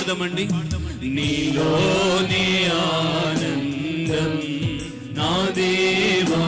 పాడదామండి. ఆనందం నా దేవా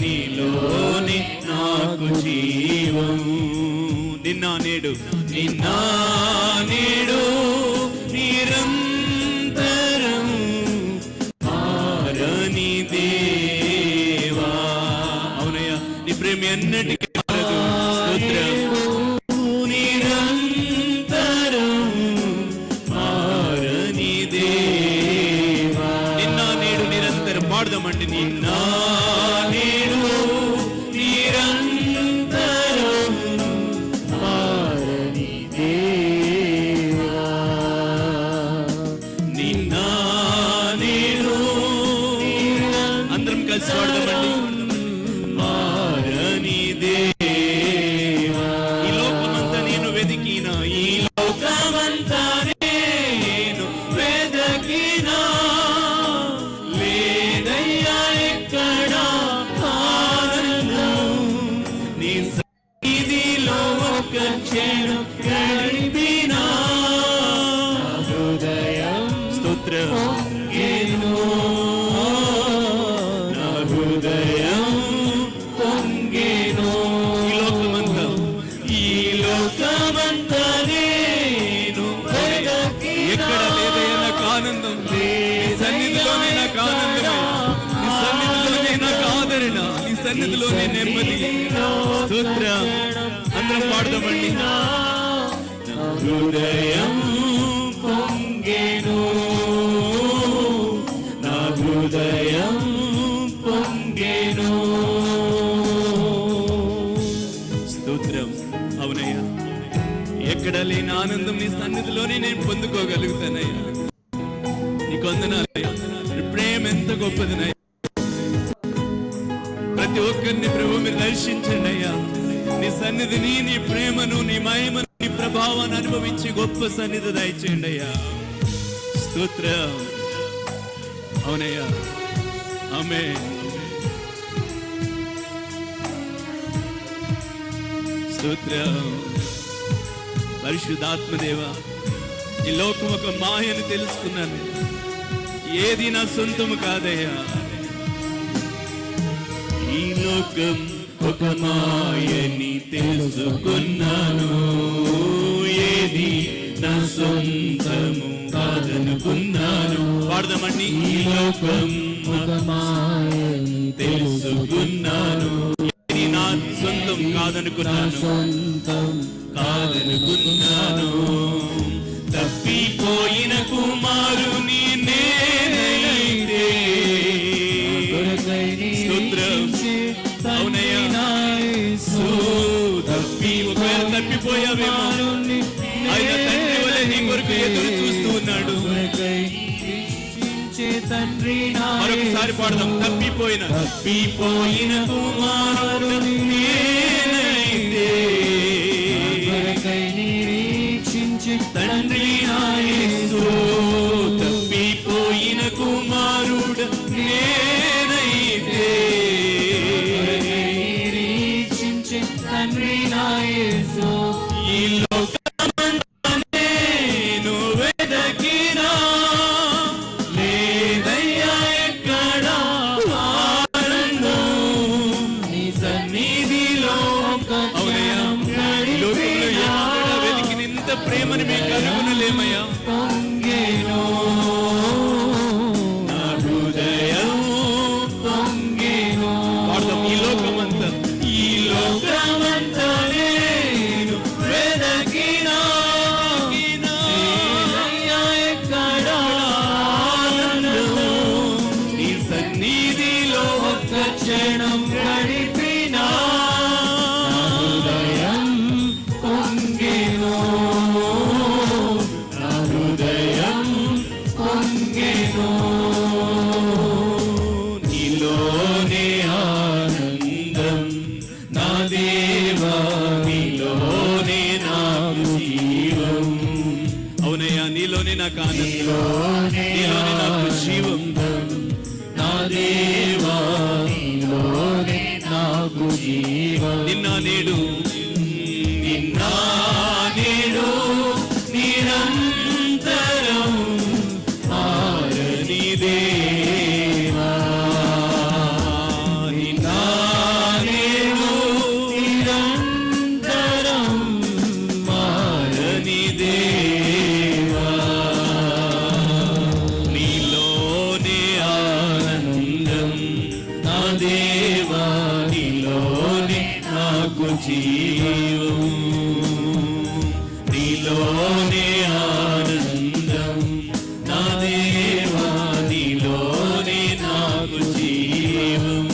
నీలోని నాకు జీవం. నిన్న నేడు నిన్నా నా నేను సన్నిధిలోనే నాకు ఆనందమే నీ సన్నిధిలోనే నాకు ఆదరణ నీ సన్నిధిలోనే నెమ్మది. స్తోత్రం. అందరం పాడదామండి. హృదయం పొంగేను. నా హృదయం పొంగేను. స్తోత్రం. అవునయ్యా. ఎక్కడ లేని ఆనందం నీ సన్నిధిలోనే నేను పొందుకోగలుగుతానయ్యా. వందనాలు. ప్రేమ ఎంత గొప్పది ప్రతి ఒక్కరిని ప్రభు మీరు దర్శించండి అయ్యా. నీ సన్నిధిని నీ ప్రేమను నీ మహిమను నీ ప్రభావాన్ని అనుభవించి గొప్ప సన్నిధి దయచేయండి అయ్యా. స్తోత్రం. అవునయ్యా. ఆమె స్తోత్రం. పరిశుద్ధాత్మదేవ ఈ లోకం ఒక మాయని తెలుసుకున్నాను ఏది నా సొంతము కాదయ్యా? ఈ లోకం ఒక మాయని తెలుసుకున్నాను. ఏది నా సొంతము కాదనుకున్నాను. పాడదామండి. ఈ లోకం ఒక మాయని తెలుసుకున్నాను. ఏది నా సొంతం కాదనుకున్నాను. సొంతం కాదనుకున్నాను. ఒకసారి పాడదాం. తప్పిపోయిన తప్పిపోయిన కుమారుడు అవునయ్యా. ఈ లోకంలో ఎక్కడ వెతికినంత ప్రేమని మేము కనుగొనలేమయ్యా. దేవా నీలోనే నాకు జీవం. నీలోనే ఆనందం. నా దేవా నీలోనే నాకు జీవం.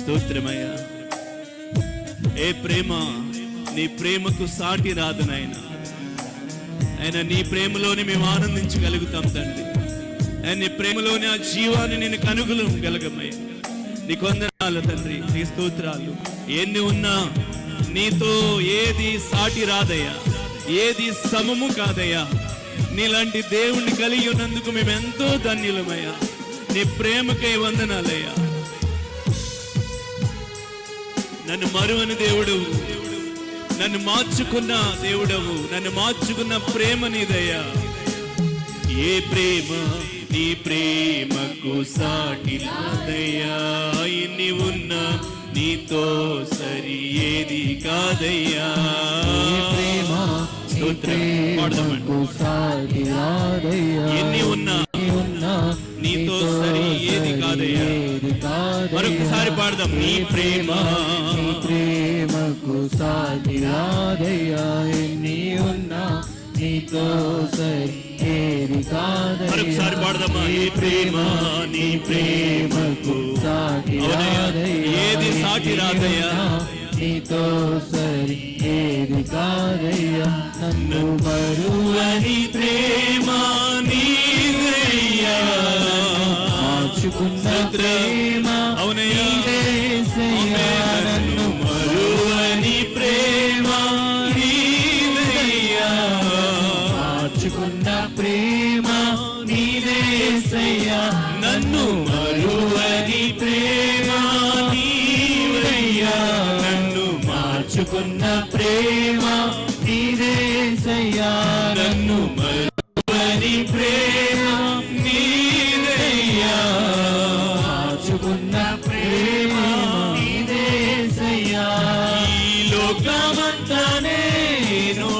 స్తోత్రమయ్యా. ఏ ప్రేమ నీ ప్రేమకు సాటి రాదు నాయన. ఆయన నీ ప్రేమలోని మేము ఆనందించగలుగుతాం తండ్రి. నీ ప్రేమలోని ఆ జీవాన్ని నేను కనుగొనగలగమయ్యా నీ కొందనాలు తండ్రి నీ స్తోత్రాలు. ఎన్ని ఉన్నా నీతో ఏది సాటి రాదయ్యా. ఏది సమము కాదయ్యా. నీలాంటి దేవుణ్ణి కలిగి ఉన్నందుకు మేము ఎంతో ధన్యులమయ్యా. నీ ప్రేమకై వందనాలయ్యా. నన్ను మరువని దేవుడు నన్ను మార్చుకున్న దేవుడవు నన్ను మార్చుకున్న ప్రేమ నీదయ్యా. ఏ ప్రేమ? నీ ప్రేమకు సాటి నాదయ్యా ఇన్ని ఉన్న నీతో సరి ఏది కాదయ్యా ప్రేమ నీ స్తోత్రం. పాడదామండి. ప్రేమకు సాటి రాదయ్యా ఎన్ని ఉన్నా ఉన్నా నీతో సరి ఏది కాదయ్యా. మరొకసారి పాడదాం నీ ప్రేమ ప్రేమకు సాటి రాదయ్యా ఎన్ని ఉన్నా నీతో సరి. మరొకసారి పాడదామా ఈ ప్రేమ నీ ప్రేమకు ఏది సాటి రాదయ్యా. నీతో సరి ఏది కాదయ్యా నన్ను మరువని ప్రేమ నీదయ్యా మార్చుకున్న ప్రేమ. నీదేసయ్యా. నన్ను మరువని ప్రేమ నీదయ్యా మార్చుకున్న ప్రేమ నీదేసయ్యా నన్ను మరువని ప్రేమ నీవయ్యా నన్ను మార్చుకున్న ప్రేమ నీదేసయ్యా నన్ను మరువని ప్రేమ నీదయ్యా మార్చుకున్న ప్రేమ నీదేసయ్యా ఈ లోకమంతా నేను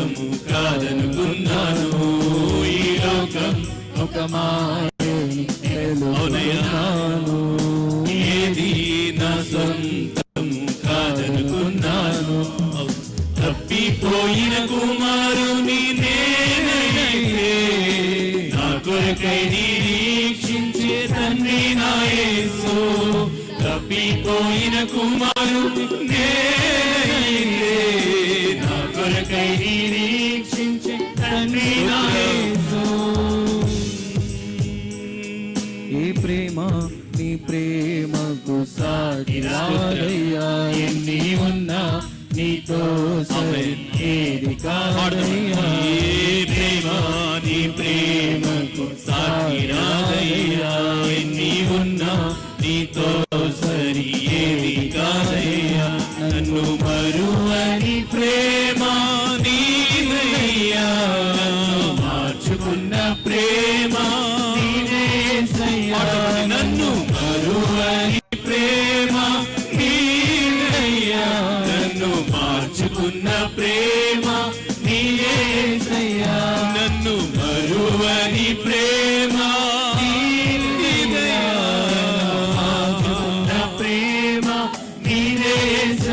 సొంతము కాదనుకున్నాను ఈ లోకం ఒక మాయను ఏది నా సొంతము కాదనుకున్నాను తప్పిపోయిన కుమారుని నేనైతే నా కొరకై నిరీక్షించే తండ్రి నా తప్పిపోయిన కుమారుని నేనే కొరకై నిరీక్షించి తండ్రి ఈ ప్రేమ నీ ప్రేమకు సాటి రాదయ్యా ఎన్ని ఉన్నా నీతో సరి ఏది కాదయ్యా. మరువని ప్రేమ.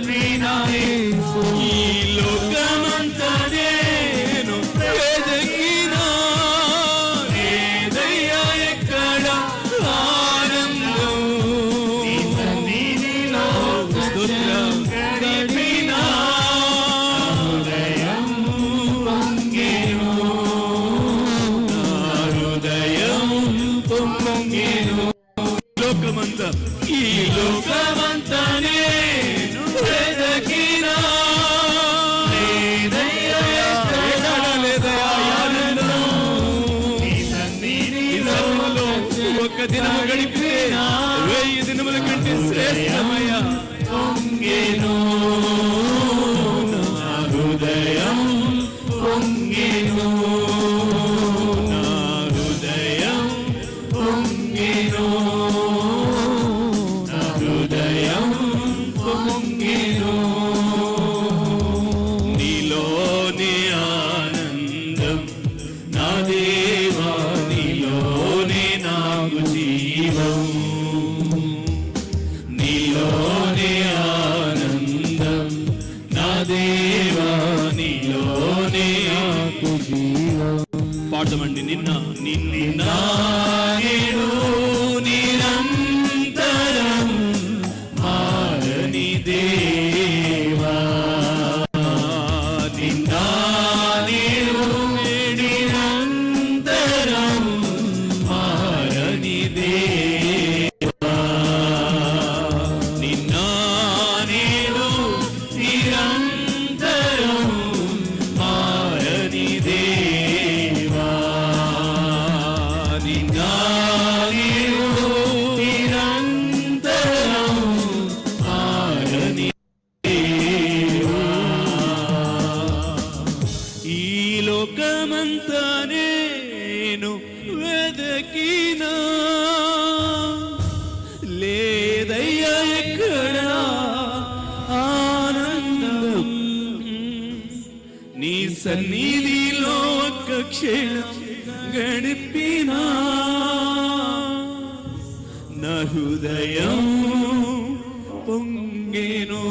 తండ్రి నా ఈ లోకమంతా నేను వెదకినా లేదయ్యా ఎక్కడ ఆనందం సన్నిధిలో గడిపినా హృదయం హృదయం లోకమంతా ఈ లోకమంతా పొంగెను నా హృదయం పొంగెను. నీలోనే ఆనందం నా దేవా నీలోనే నాకు జీవం. నీలోనే ఆనందం నా దేవా నీలోనే నాకు జీవం. పాడమండి నిన్న నిన్న క్షణం గడిపినా. నా హృదయం పొంగెను.